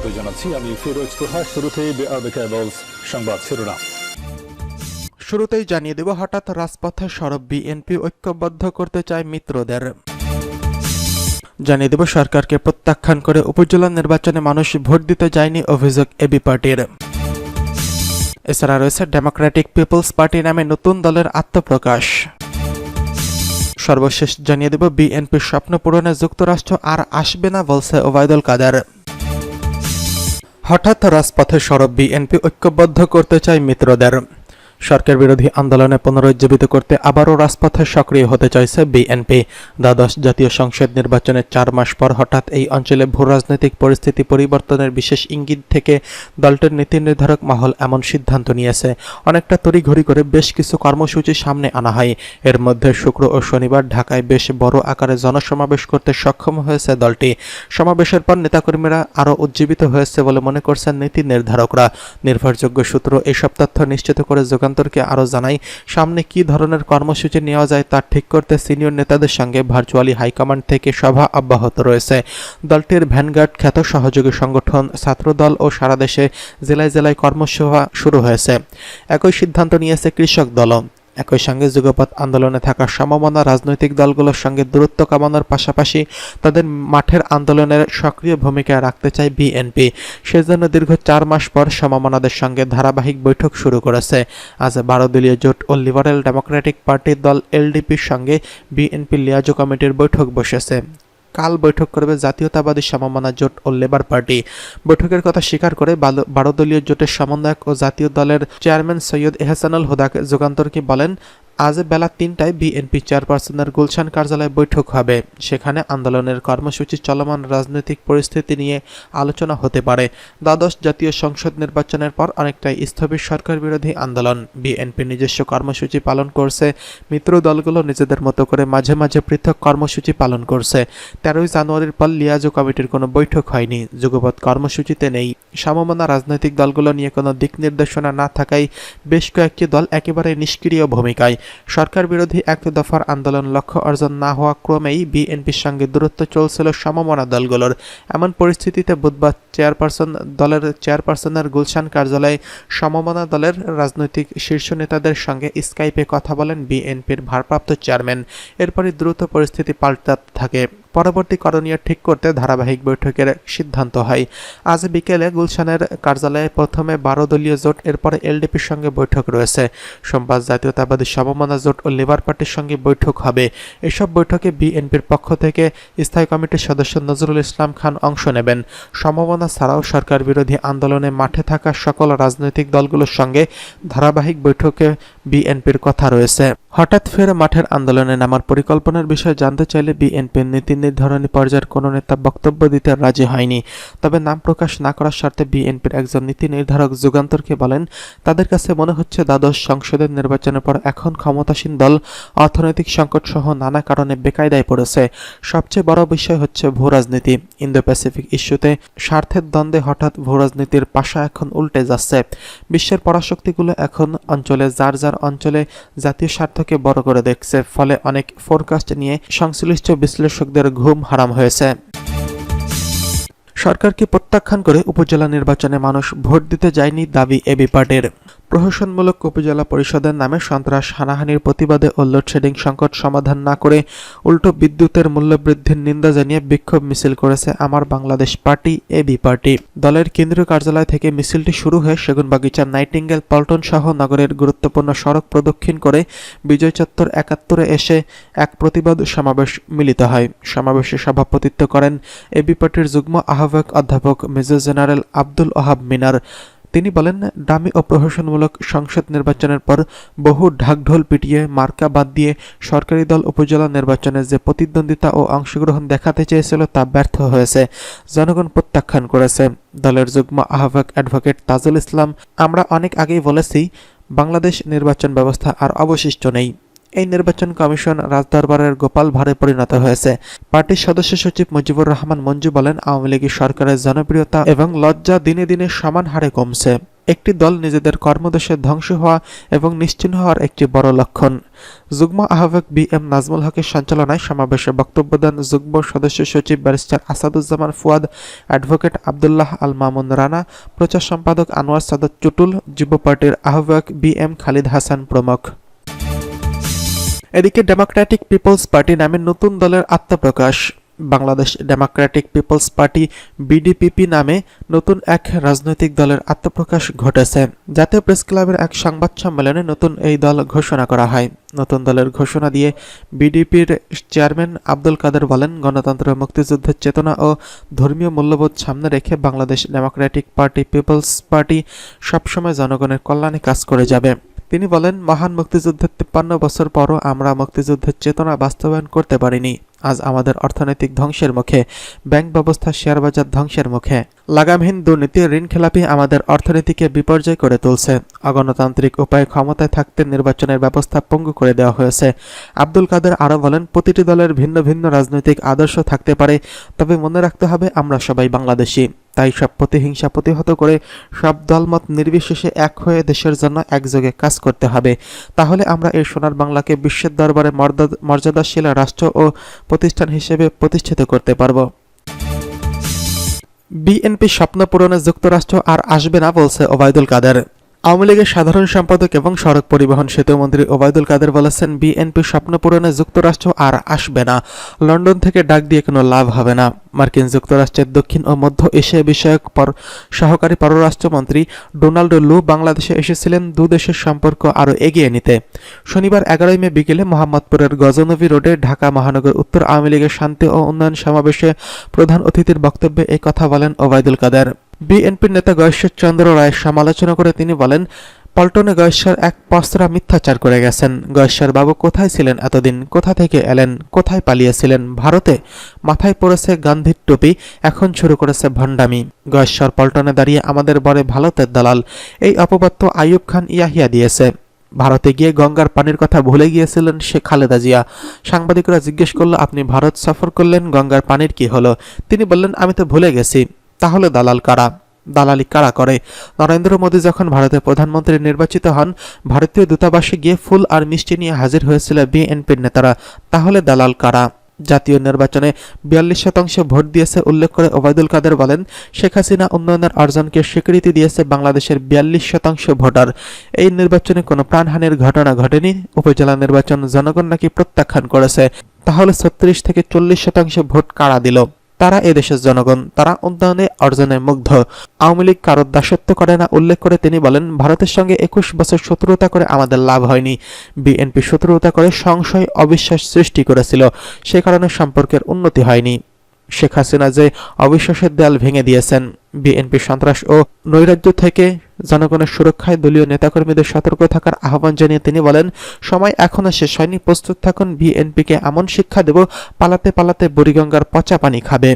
স্বাগত জানাচ্ছি। আমি ফিরোজ তোহা শুরুতেই সংবাদ শিরোনাম। শুরুতেই জানিয়ে দেব, হঠাৎ রাজপথে সরব বিএনপি ঐক্যবদ্ধ করতে চায় মিত্রদের। জানিয়ে দেব, সরকারকে প্রত্যাখ্যান করে উপজেলা নির্বাচনে মানুষ ভোট দিতে যায়নি অভিযোগ এবি পার্টির। এছাড়া রয়েছে ডেমোক্রেটিক পিপলস পার্টি নামে নতুন দলের আত্মপ্রকাশ। সর্বশেষ জানিয়ে দেব, বিএনপির স্বপ্ন পূরণে যুক্তরাষ্ট্র আর আসবে না বলছে ওবায়দুল কাদের। হঠাৎ রাজপথে সরব বিএনপি ঐক্যবদ্ধ করতে চায় মিত্রদের। সরকার বিরোধী আন্দোলনে পুনরুজ্জীবিত করতে আবারও রাজপথে সক্রিয় হতে চাইছে বিএনপি। দ্বাদশ জাতীয় সংসদ নির্বাচনের চার মাস পর হঠাৎ এই অঞ্চলে ভূ রাজনৈতিক পরিস্থিতি পরিবর্তনের বিশেষ ইঙ্গিত থেকে দলটির নীতি নির্ধারক মহল এমন সিদ্ধান্ত নিয়েছে। অনেকটা তড়িঘড়ি করে বেশ কিছু কর্মসূচি সামনে আনা হয়। এর মধ্যে শুক্র ও শনিবার ঢাকায় বেশ বড় আকারে জনসমাবেশ করতে সক্ষম হয়েছে দলটি। সমাবেশের পর নেতাকর্মীরা আরও উজ্জীবিত হয়েছে বলে মনে করছেন নীতি নির্ধারকরা। নির্ভরযোগ্য সূত্র এসব তথ্য নিশ্চিত করে যুগান্তরকে আরও জানাই, সামনে কি ধরনের কর্মসূচি নেওয়া যায় তা ঠিক করতে সিনিয়র নেতাদের সঙ্গে ভার্চুয়ালি হাইকমান্ড থেকে সভা অব্যাহত রয়েছে। দলটির ভ্যানগার্ড খ্যাত সহযোগী সংগঠন ছাত্রদল ও সারা দেশে জেলায় জেলায় কর্মসভা শুরু হয়েছে। একই সিদ্ধান্ত নিয়েছে কৃষক দলও। একই সঙ্গে যুগপৎ আন্দোলনে থাকা সমমনা রাজনৈতিক দলগুলোর সঙ্গে দূরত্ব কামানোর পাশাপাশি তাদের মাঠের আন্দোলনের সক্রিয় ভূমিকা রাখতে চায় বিএনপি। সেজন্য দীর্ঘ চার মাস পর সমমনাদের সঙ্গে ধারাবাহিক বৈঠক শুরু করেছে। আজ বারো দলীয় জোট ও লিবারেল ডেমোক্রেটিক পার্টির দল এলডিপির সঙ্গে বিএনপি লিয়াজো কমিটির বৈঠক বসেছে। কাল বৈঠক করবে জাতীয়তাবাদী সমমানা জোট ও লেবার পার্টি। বৈঠকের কথা স্বীকার করে বারো দলীয় জোটের সমন্বয়ক ও জাতীয় দলের চেয়ারম্যান সৈয়দ এহসানুল হুদাকে যুগান্তরকে বলেন? আজ বেলা তিনটায় বিএনপি চেয়ারপারসনের গুলশান কার্যালয়ে বৈঠক হবে। সেখানে আন্দোলনের কর্মসূচি চলমান রাজনৈতিক পরিস্থিতি নিয়ে আলোচনা হতে পারে। দ্বাদশ জাতীয় সংসদ নির্বাচনের পর অনেকটাই স্থবির সরকার বিরোধী আন্দোলন। বিএনপি নিজস্ব কর্মসূচি পালন করছে। মিত্র দলগুলো নিজেদের মতো করে মাঝে মাঝে পৃথক কর্মসূচি পালন করছে। তেরোই জানুয়ারির পর লিয়াজো কমিটির কোনো বৈঠক হয়নি। যুগপৎ কর্মসূচিতে নেই। সমমনা রাজনৈতিক দলগুলো নিয়ে কোনো দিক নির্দেশনা না থাকায় বেশ কয়েকটি দল একেবারে নিষ্ক্রিয় ভূমিকায়। সরকার বিরোধী এক দফার আন্দোলন লক্ষ্য অর্জন না হওয়া ক্রমেই বিএনপির সঙ্গে দূরত্ব চলছিল সমমনা দলগুলোর। এমন পরিস্থিতিতে বুধবার চেয়ারপারসন, দলের চেয়ারপারসনের গুলশান কার্যালয়ে সমমনা দলের রাজনৈতিক শীর্ষ নেতাদের সঙ্গে স্কাইপে কথা বলেন বিএনপির ভারপ্রাপ্ত চেয়ারম্যান। এরপরই দ্রুত পরিস্থিতি পাল্টাতে থাকে। পরবর্তী করণীয় ঠিক করতে ধারাবাহিক বৈঠকের সিদ্ধান্ত হয়। আজ বিকেলে গুলশানের কার্যালয়ে প্রথমে বারো দলীয় জোট, এরপরে এলডিপির সঙ্গে বৈঠক রয়েছে। সোমবার জাতীয়তাবাদী সমমনা জোট ও লেবার পার্টির সঙ্গে বৈঠক হবে। এসব বৈঠকে বিএনপির পক্ষ থেকে স্থায়ী কমিটির সদস্য নজরুল ইসলাম খান অংশ নেবেন। সমমনা ছাড়াও সরকার বিরোধী আন্দোলনে মাঠে থাকা সকল রাজনৈতিক দলগুলোর সঙ্গে ধারাবাহিক বৈঠকে বিএনপির কথা রয়েছে। হঠাৎ ফের মাঠের আন্দোলনে নামার পরিকল্পনার বিষয়ে জানতে চাইলে বিএনপির নীতি নির্ধারণী পর্যায়ের কোনো নেতা বক্তব্য দিতে রাজি হয়নি। তবে নাম প্রকাশ না করার স্বার্থে বিএনপির একজন নীতি নির্ধারক যুগান্তরকে বলেন, তাদের কাছে মনে হচ্ছে দ্বাদশ সংসদের নির্বাচনের পর এখন ক্ষমতাসীন দল অর্থনৈতিক সংকট সহ নানা কারণে বেকায়দায় পড়েছে। সবচেয়ে বড় বিষয় হচ্ছে ভূ রাজনীতি। ইন্দো প্যাসিফিক ইস্যুতে স্বার্থের দ্বন্দ্বে হঠাৎ ভূ রাজনীতির পাশা এখন উল্টে যাচ্ছে। বিশ্বের পরাশক্তিগুলো এখন অঞ্চলে, যার যার অঞ্চলে জাতীয় স্বার্থকে বড় করে দেখছে, ফলে অনেক ফোরকাস্ট নিয়ে সংশ্লিষ্ট বিশ্লেষকদের ঘুম হারাম হয়েছে। সরকারকে প্রত্যাখ্যান করে উপজেলা নির্বাচনে মানুষ ভোট দিতে যায়নি দাবি এবি পার্টির। প্রহসনমূলক উপজেলা পরিষদের নামে সন্ত্রাস, হানাহানির প্রতিবাদে ও লোডশেডিং সংকট সমাধান না করে উল্টো বিদ্যুতের মূল্য বৃদ্ধির নিন্দা জানিয়ে বিক্ষোভ মিছিল করেছে আমার বাংলাদেশ পার্টি এবি পার্টি। দলের কেন্দ্রীয় কার্যালয় থেকে মিছিলটি শুরু হয়ে সেগুনবাগিচার, নাইটিঙ্গেল, পল্টন সহ নগরের গুরুত্বপূর্ণ সড়ক প্রদক্ষিণ করে বিজয় চত্বর একাত্তরে এসে এক প্রতিবাদ সমাবেশ মিলিত হয়। সমাবেশে সভাপতিত্ব করেন এবি পার্টির যুগ্ম আহ্বায়ক অধ্যাপক মেজর জেনারেল আব্দুল ওহাব মিনার। তিনি বলেন ডামি ও প্রহসনমূলক সংসদ নির্বাচনের পর বহু ঢাকঢোল পিটিয়ে, মার্কা বাদ দিয়ে সরকারি দল উপজেলা নির্বাচনে যে প্রতিদ্বন্দ্বিতা ও অংশগ্রহণ দেখাতে চেয়েছিল তা ব্যর্থ হয়েছে। জনগণ প্রত্যাখ্যান করেছে। দলের যুগ্ম আহ্বায়ক অ্যাডভোকেট তাজুল ইসলাম, আমরা অনেক আগেই বলেছি, বাংলাদেশ নির্বাচন ব্যবস্থা আর অবশিষ্ট নেই। এই নির্বাচন কমিশন রাজদরবারের গোপাল ভারে পরিণত হয়েছে। পার্টির সদস্য সচিব মুজিবুর রহমান মঞ্জু বলেন, আওয়ামী লীগের সরকারের জনপ্রিয়তা এবং লজ্জা দিনে দিনে সমান হারে কমছে। একটি দল নিজেদের কর্মদেশে ধ্বংস হওয়া এবং নিশ্চিহ্ন হওয়ার একটি বড় লক্ষণ। যুগ্ম আহ্বায়ক বি এম নাজমুল হকের সঞ্চালনায় সমাবেশে বক্তব্য দেন যুগ্ম সদস্য সচিব ব্যারিস্টার আসাদুজ্জামান ফুয়াদ, অ্যাডভোকেট আবদুল্লাহ আল মামুন রানা, প্রচার সম্পাদক আনোয়ার সাদাত চুটুল, যুব পার্টির আহ্বায়ক বি এম খালিদ হাসান প্রমুখ। এদিকে ডেমোক্রেটিক পিপলস পার্টি নামে নতুন দলের আত্মপ্রকাশ। Bangladesh Democratic People's Party BDPP নামে নতুন এক রাজনৈতিক দলের আত্মপ্রকাশ ঘটেছে। জাতীয় প্রেস ক্লাবের এক সংবাদ সম্মেলনে নতুন এই দল ঘোষণা করা হয়। নতুন দলের ঘোষণা দিয়ে বিডিপির চেয়ারম্যান আব্দুল কাদের বলেন, গণতন্ত্র, মুক্তিযুদ্ধের চেতনা ও ধর্মীয় মূল্যবোধ সামনে রেখে Bangladesh Democratic Party People's Party সবসময় জনগণের কল্যাণে কাজ করে যাবে। তিনি বলেন, মহান মুক্তিযুদ্ধের তিপ্পান্ন বছর পরও আমরা মুক্তিযুদ্ধের চেতনা বাস্তবায়ন করতে পারিনি। আজ আমাদের অর্থনৈতিক ধ্বংসের মুখে, ব্যাংক ব্যবস্থা শেয়ার বাজার ধ্বংসের মুখে। লাগামহীন দুর্নীতি, ঋণ খেলাপি আমাদের অর্থনীতিকে বিপর্যয় করে তুলছে। অগণতান্ত্রিক উপায়ে ক্ষমতায় থাকতে নির্বাচনের ব্যবস্থা পঙ্গু করে দেওয়া হয়েছে। আব্দুল কাদের আরও বলেন, প্রতিটি দলের ভিন্ন ভিন্ন রাজনৈতিক আদর্শ থাকতে পারে। তবে মনে রাখতে হবে, আমরা সবাই বাংলাদেশি। তাই সব প্রতিহিংসা প্রতিহত করে সব দলমত নির্বিশেষে এক হয়ে দেশের জন্য একযোগে কাজ করতে হবে। তাহলে আমরা এই সোনার বাংলাকে বিশ্বের দরবারে মর্যাদা- মর্যাদাশীল রাষ্ট্র ও প্রতিষ্ঠান হিসেবে প্রতিষ্ঠিত করতে পারব। বিএনপি স্বপ্ন পূরণে যুক্তরাষ্ট্র আর আসবে না বলছে ওবায়দুল কাদের। আওয়ামী লীগের সাধারণ সম্পাদক এবং সড়ক পরিবহন সেতু মন্ত্রী ওবায়দুল কাদের বলেছেন, বিএনপি স্বপ্ন পূরণে যুক্তরাষ্ট্র আর আসবে না। লন্ডন থেকে ডাক দিয়ে কোনো লাভ হবে না। মার্কিন যুক্তরাষ্ট্রের দক্ষিণ ও মধ্য এশিয়া বিষয়ক পর- সহকারী পররাষ্ট্রমন্ত্রী ডোনাল্ড লু বাংলাদেশে এসেছিলেন দেশের সম্পর্ক আরও এগিয়ে নিতে। শনিবার এগারোই মে বিকেলে মোহাম্মদপুরের গজনবী রোডে ঢাকা মহানগর উত্তর আওয়ামী লীগের শান্তি ও উন্নয়ন সমাবেশে প্রধান অতিথির বক্তব্যে এই কথা বলেন ওবায়দুল কাদের। বিএনপির নেতা গয়েশ্বর চন্দ্র রায়ের সমালোচনা করে তিনি বলেন, পল্টনে গয়েশ্বর এক পস্তরা মিথ্যাচার করে গেছেন। গয়েশ্বর বাবু কোথায় ছিলেন এতদিন? কোথা থেকে এলেন? কোথায় পালিয়েছিলেন? ভারতে মাথায় পড়েছে গান্ধীর টুপি, এখন শুরু করেছে ভণ্ডামি। গয়েশ্বর পল্টনে দাঁড়িয়ে আমাদের বরে ভারতের দালাল। এই অপবাদ তো আইয়ুব খান ইয়াহিয়া দিয়েছে। ভারতে গিয়ে গঙ্গার পানির কথা ভুলে গিয়েছিলেন শেখ খালেদা জিয়া। সাংবাদিকরা জিজ্ঞেস করল, আপনি ভারত সফর করলেন? গঙ্গার পানির কি হলো? তিনি বললেন, আমি তো ভুলে গেছি। তাহলে দালাল কারা? দালালি কারা করে? নরেন্দ্র মোদী যখন ভারতের প্রধানমন্ত্রী নির্বাচিত হন, ভারতীয় দূতাবাসে গিয়ে ফুল আর মিষ্টি নিয়ে হাজির হয়েছিল বিএনপির নেতারা। তাহলে দালাল কারা? জাতীয় নির্বাচনে বিয়াল্লিশ শতাংশ ভোট দিয়েছে উল্লেখ করে ওবায়দুল কাদের বলেন, শেখ হাসিনা উন্নয়নের অর্জনকে স্বীকৃতি দিয়েছে বাংলাদেশের বিয়াল্লিশ শতাংশ ভোটার। এই নির্বাচনে কোনো প্রাণহানির ঘটনা ঘটেনি, উপজেলা নির্বাচন জনগণ নাকি প্রত্যাখ্যান করেছে। তাহলে ছত্রিশ থেকে চল্লিশ শতাংশ ভোট কারা দিল? তারা এদেশের জনগণ, তারা উন্নয়নে অর্জনে মুগ্ধ। আওয়ামী লীগ কারোর দাসত্ব করে না, উল্লেখ করে তিনি বলেন, ভারতের সঙ্গে একুশ বছর শত্রুতা করে আমাদের লাভ হয়নি। বিএনপি শত্রুতা করে সংশয়, অবিশ্বাস সৃষ্টি করেছিল। সে কারণে সম্পর্কের উন্নতি হয়নি। শেখ হাসিনা যে অবিশ্বাসের দেয়াল ভেঙে দিয়েছেন। বিএনপি সন্ত্রাস ও নৈরাজ্য থেকে জনগণের সুরক্ষায় দলীয় নেতাকর্মীদের সতর্ক থাকার আহ্বান জানিয়ে তিনি বলেন, সময় এখনও শেষ হয়নি, প্রস্তুত থাকুন, বিএনপিকে এমন শিক্ষা দেব, পালাতে পালাতে বুড়িগঙ্গার পচা পানি খাবে।